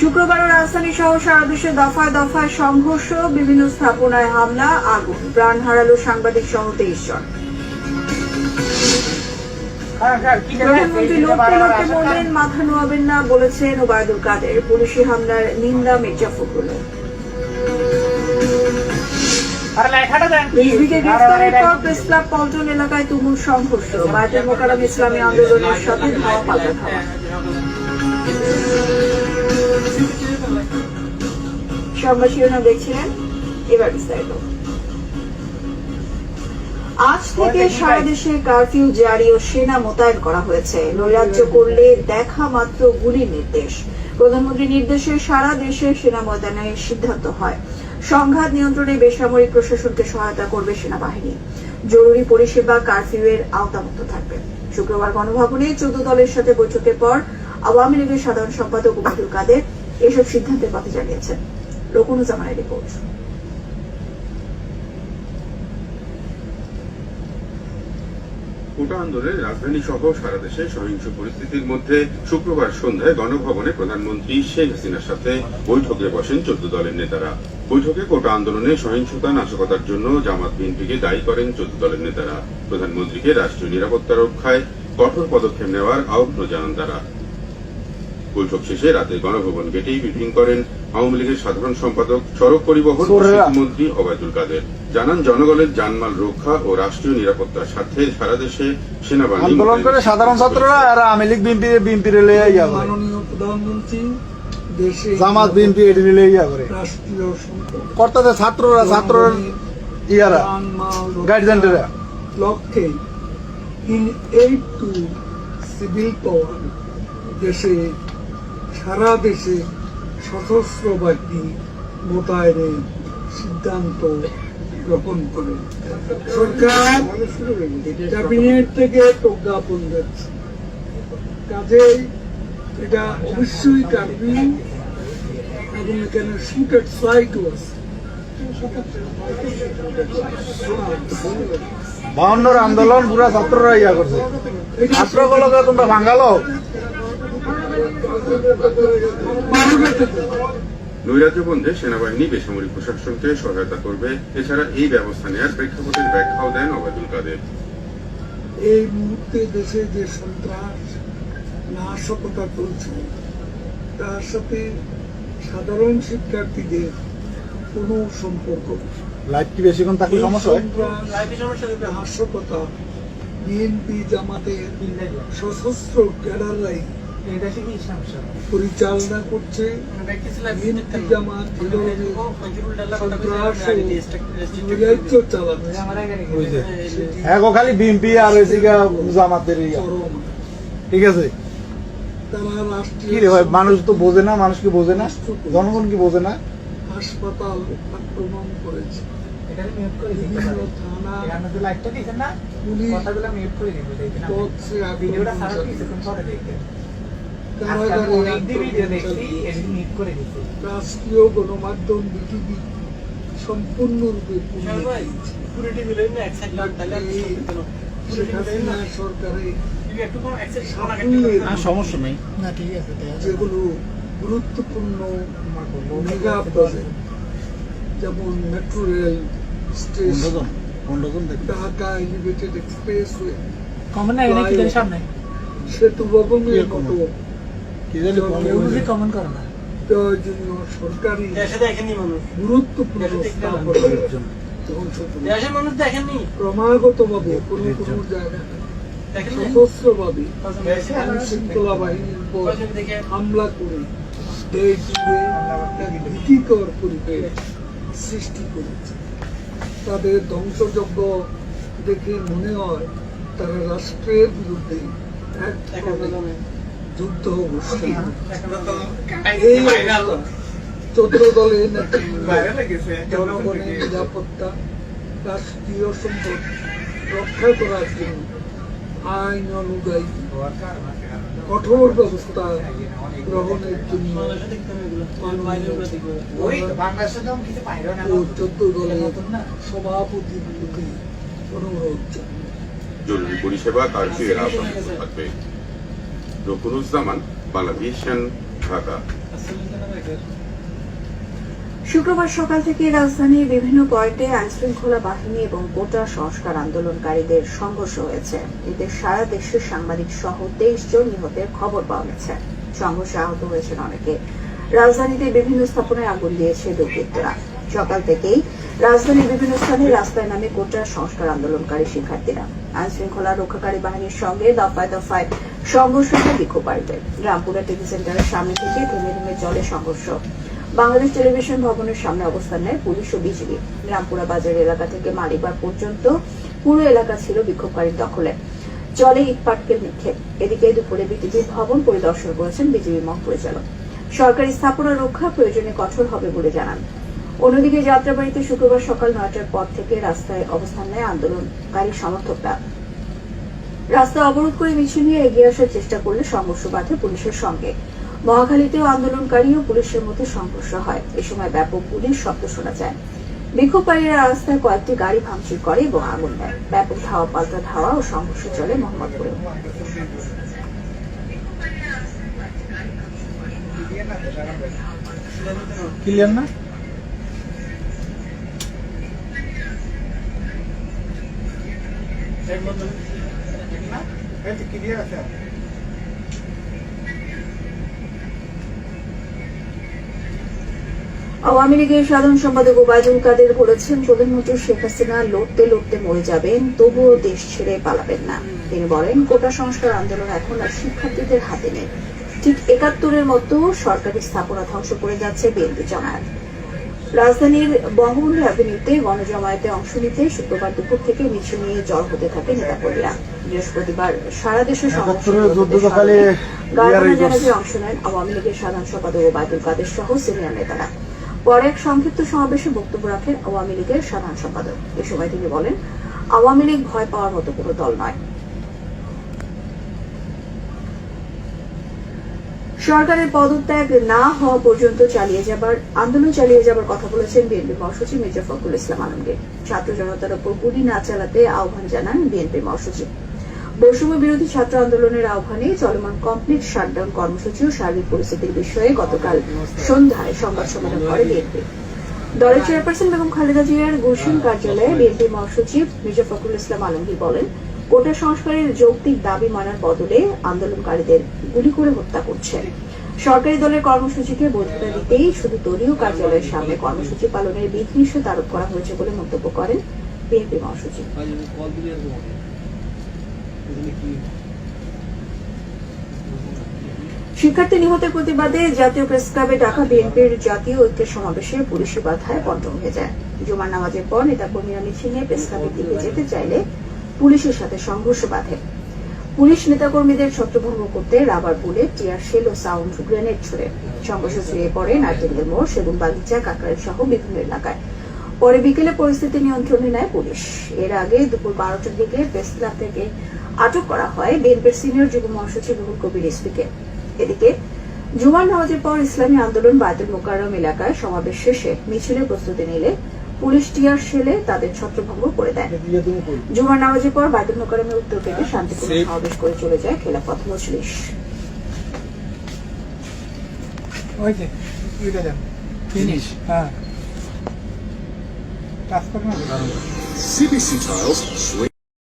শুক্রবারও রাজধানী সহ সারা দেশে দফায় দফায় সংঘর্ষ বিভিন্ন স্থাপনায় হামলা আগুন। প্রাণ হারালো সাংবাদিক সহ তেইশ জন। প্রধানমন্ত্রী লড়তে লড়তে বললেন মাথা নোয়াবেন না বলেছেন ওবায়দুল কাদের। পুলিশি হামলার নিন্দা মির্জা রিজভিকে গ্রেফতারের পর প্রেস ক্লাব পল্টন এলাকায় তুমুল সংঘর্ষ। মোকারম ইসলামী আন্দোলনের সাথে ধাওয়া পাল্টা ধাওয়া সংবাদ শিরোনাম দেখছিলেন এবার বিস্তারিত। আজ থেকে সারা দেশে কারফিউ জারি ও সেনা মোতায়েন করা হয়েছে। নৈরাজ্য করলে দেখা মাত্র গুলির নির্দেশ। প্রধানমন্ত্রীর নির্দেশে সারা দেশে সেনা মোতায়েনের সিদ্ধান্ত হয়। সংঘাত নিয়ন্ত্রণে বেসামরিক প্রশাসনকে সহায়তা করবে সেনাবাহিনী। জরুরি পরিষেবা কারফিউ এর আওতামুক্ত থাকবে। শুক্রবার গণভবনে চোদ্দ দলের সাথে বৈঠকের পর আওয়ামী লীগের সাধারণ সম্পাদক কাদের এসব সিদ্ধান্তের কথা জানিয়েছেন রকুনুজ্জামানের রিপোর্ট। কোটা আন্দোলনে রাজধানী সহ সারা দেশে সহিংস পরিস্থিতির মধ্যে শুক্রবার সন্ধ্যায় গণভবনে প্রধানমন্ত্রী শেখ হাসিনার সাথে বৈঠকে বসেন চোদ্দ দলের নেতারা। বৈঠকে কোটা আন্দোলনে সহিংসতা, নাশকতার জন্য জামাত বিএনপিকে দায়ী করেন চোদ্দ দলের নেতারা। প্রধানমন্ত্রীকে রাষ্ট্রীয় নিরাপত্তা রক্ষায় কঠোর পদক্ষেপ নেওয়ার আহ্বান জানান তারা। বৈঠক শেষে রাতে গণভবন গেটেই ব্রিফিং করেন আওয়ামী লীগের সাধারণ সম্পাদক সড়ক পরিবহন। মন্ত্রী অবায়দুল কাদের। জানান জনগণের জানমাল রক্ষা ও রাষ্ট্রীয় নিরাপত্তার স্বার্থে সারা দেশে সেনাবাহিনী আন্দোলন করে সাধারণ ছাত্ররা আর আওয়ামী লীগ বিএনপি বিএনপি রেলে প্রধানমন্ত্রী দেশে জামাত বিএনপি এটি রেলে ইয়া করে। কর্তাদের ছাত্ররা ছাত্ররা ইয়ারা গার্জিয়ানরা লক্ষ্যে in aid to civil power দেশে সারা দেশে সশস্ত্র বাহিনী মোতায়েনের সিদ্ধান্ত গ্রহণ করে। সরকার ক্যাবিনেট থেকে প্রজ্ঞাপন দিচ্ছে কাজেই এটা অবশ্যই কার্বি এবং এখানে শুটেড ফ্লাইটও আছে। বাউন্নর আন্দোলন পুরা ছাত্ররা ইয়া করছে। ছাত্রগুলোকে তোমরা ভাঙালো? নৈরাজ্য বন্ধে সেনাবাহিনী বেসামরিক প্রশাসনকে সহায়তা করবে। এছাড়া এই ব্যবস্থা নেওয়ার প্রেক্ষাপটের ব্যাখ্যাও দেন অবায়দুল কাদের। এই মুহূর্তে দেশে যে সন্ত্রাস নাশকতা চলছে তার সাথে সাধারণ শিক্ষার্থীদের কোনো সম্পর্ক। লাইফ কি বেশিক্ষণ থাকলে সমস্যা হয়? নাশকতা বিএনপি জামাতের সশস্ত্র ক্যাডাররাই পরিচালনা করছে হ্যাঁ গো খালি বিএনপি আর জামাতের ঠিক আছে? কি রে ভাই মানুষ তো বোঝে না মানুষ কি বোঝে না? জনগণ কি বোঝে না? হাসপাতাল আক্রমণ করেছে। পুলিশ রাষ্ট্রীয় গণমাধ্যম বিটিভি সম্পূর্ণরূপে নেই। যেগুলো গুরুত্বপূর্ণ মেগা প্রজেক্ট যেমন metro rail station Dhaka elevated expressway সেতু ভবনের। মতো কমন করে না? সরকারি দেশে দেখেনি মানুষ। গুরুত্বপূর্ণ দেশে দেখতে ধ্বংস করে দেশের মানুষ দেখেননি। ক্রমাগতভাবে কোনো কোনো জায়গায় সশস্ত্রভাবে আইন শৃঙ্খলা বাহিনীর উপর দেখে হামলা করে দেশ জুড়ে ভীতিকর পরিবেশ সৃষ্টি করেছে। তাদের ধ্বংসযজ্ঞ দেখে মনে হয় তারা রাষ্ট্রের বিরুদ্ধে এক ধরনের যুদ্ধ ঘোষণা এই অবস্থা চোদ্দ দলের নেতৃত্ব জনগণের নিরাপত্তা রাষ্ট্রীয় সম্পদ রক্ষা করার জন্য আইন অনুযায়ী কঠোর ব্যবস্থা গ্রহণের জন্য ও চোদ্দ দলের সভাপতির প্রতি অনুরোধ জরুরি পরিষেবা কারফিউ এর থাকবে। রকুনুজ্জামান বাংলাদেশ ঢাকা। শুক্রবার সকাল থেকে রাজধানীর বিভিন্ন পয়েন্টে আইনশৃঙ্খলা বাহিনী এবং কোটা সংস্কার আন্দোলনকারীদের সংঘর্ষ হয়েছে। এতে সারা দেশের সাংবাদিক সহ তেইশ জন নিহতের খবর পাওয়া গেছে। সংঘর্ষে আহত হয়েছেন অনেকে। রাজধানীতে বিভিন্ন স্থাপনায় আগুন দিয়েছে দুর্বৃত্তরা। সকাল থেকেই রাজধানীর বিভিন্ন স্থানে রাস্তায় নামে কোটা সংস্কার আন্দোলনকারী শিক্ষার্থীরা। আইন শৃঙ্খলা রক্ষাকারী বাহিনীর সঙ্গে দফায় দফায় সংঘর্ষ হয় বিক্ষোভকারীদের রামপুরা টিভি সেন্টারের সামনে থেকে চলে সংঘর্ষ। বাংলাদেশ টেলিভিশন ভবনের সামনে অবস্থান নেয় পুলিশ ও রামপুরা বাজার এলাকা থেকে পর্যন্ত পুরো এলাকা ছিল বিক্ষোভকারীর দখলে। চলে নিক্ষেপ। এদিকে দুপুরে বিটিভির ভবন পরিদর্শন করেছেন বিজিবি মহাপরিচালক। সরকারি স্থাপনা রক্ষা প্রয়োজনে কঠোর হবে বলে জানান। অন্যদিকে যাত্রাবাড়িতে শুক্রবার সকাল নয়টার পর থেকে রাস্তায় অবস্থান নেয় আন্দোলনকারী সমর্থকরা। রাস্তা অবরোধ করে মিছিল নিয়ে এগিয়ে আসার চেষ্টা করলে সংঘর্ষ বাধে পুলিশের সঙ্গে। মহাখালীতেও আন্দোলনকারী ও পুলিশের মধ্যে সংঘর্ষ হয়। এ সময় ব্যাপক পুলিশ শব্দ শোনা যায়। বিক্ষোভকারীরা রাস্তায় কয়েকটি গাড়ি ভাঙচুর করে এবং আগুন দেয়। ব্যাপক ধাওয়া, পাল্টা ধাওয়া ও সংঘর্ষ চলে মোহাম্মদপুরে। ক্লিয়ার না? আওয়ামী লীগের সাধারণ সম্পাদক ওবায়দুল কাদের বলেছেন, প্রধানমন্ত্রী শেখ হাসিনা লড়তে লড়তে মরে যাবেন, তবুও দেশ ছেড়ে পালাবেন না। তিনি বলেন, কোটা সংস্কার আন্দোলন এখন আর শিক্ষার্থীদের হাতে নেই। ঠিক একাত্তরের মতো সরকারি স্থাপনা ধ্বংস করে যাচ্ছে বিএনপি জামায়াত। রাজধানীর বঙ্গবন্ধু অ্যাভিনিউতে গণজমায়েতে অংশ নিতে শুক্রবার দুপুর থেকে মিছিল নিয়ে জড় হতে থাকে নেতাকর্মীরা। বৃহস্পতিবার সারা দেশে জানাজে অংশ নেন আওয়ামী লীগের সাধারণ সম্পাদক ওবায়দুল কাদের সহ সিনিয়র নেতারা। পরে এক সংক্ষিপ্ত সমাবেশে বক্তব্য রাখেন আওয়ামী লীগের সাধারণ সম্পাদক। এ সময় তিনি বলেন আওয়ামী লীগ ভয় পাওয়ার মতো কোনো দল নয়। সরকারের পদত্যাগ না হওয়া পর্যন্ত চালিয়ে যাবার, আন্দোলন চালিয়ে যাবার কথা বলেছেন বিএনপি মহাসচিব মির্জা ফখরুল ইসলাম আলমগীর। ছাত্র জনতার উপর গুলি না চালাতে আহ্বান জানান বিএনপি মহাসচিব। বৈষম্য বিরোধী ছাত্র আন্দোলনের আহ্বানে চলমান কমপ্লিট শাটডাউন কর্মসূচি ও সার্বিক পরিস্থিতির বিষয়ে গতকাল সন্ধ্যায় সংবাদ সম্মেলন করে বিএনপি। দলের চেয়ারপারসন বেগম খালেদা জিয়ার গুলশান কার্যালয়ে বিএনপি মহাসচিব মির্জা ফখরুল ইসলাম আলমগীর বলেন কোটা সংস্কারের যৌক্তিক দাবি মানার বদলে আন্দোলনকারীদের গুলি করে হত্যা করছে। সরকারি দলের কর্মসূচিকে বৈধতা দিতেই শুধু দলীয় কার্যালয়ের সামনে কর্মসূচি পালনের বিধিনিষেধ আরোপ করা হয়েছে বলে মন্তব্য করেন বিএনপি মহাসচিব। শিক্ষার্থী নিহতের প্রতিবাদে জাতীয় প্রেস ক্লাবে ঢাকা বিএনপির জাতীয় ঐক্যের সমাবেশে পুলিশি বাধায় বন্ধ হয়ে যায়। জুমার নামাজের পর নেতাকর্মীরা মিছিল নিয়ে প্রেস ক্লাবের দিকে যেতে চাইলে পুলিশের সাথে সংঘর্ষ বাধে। পুলিশ নেতাকর্মীদের ছত্রভঙ্গ করতে রাবার বুলেট টিয়ার শেল ও সাউন্ড গ্রেনেড ছুড়ে। সংঘর্ষ ছড়িয়ে পড়ে নারকেলের মোড়, সেগুন বাগিচা কাকরাইল সহ বিভিন্ন এলাকায়। পরে বিকেলে পরিস্থিতি নিয়ন্ত্রণে নেয় পুলিশ। এর আগে দুপুর বারোটার দিকে প্রেস থেকে আটক করা হয় বিএনপির সিনিয়র যুব মহাসচিব রুহুল কবির ইসপিকে এদিকে জুমার নামাজের পর ইসলামী আন্দোলন বায়তুল মোকাররম এলাকায় সমাবেশ শেষে মিছিলের প্রস্তুতি নিলে পুলিশ টিয়ার সেলে তাদের ছত্রভঙ্গ করে দেয়। জুমার নামাজের পর বাইদুল মোকারমের উত্তর থেকে শান্তিপূর্ণ সমাবেশ করে চলে যায় খেলাফত মজলিস। হ্যাঁ।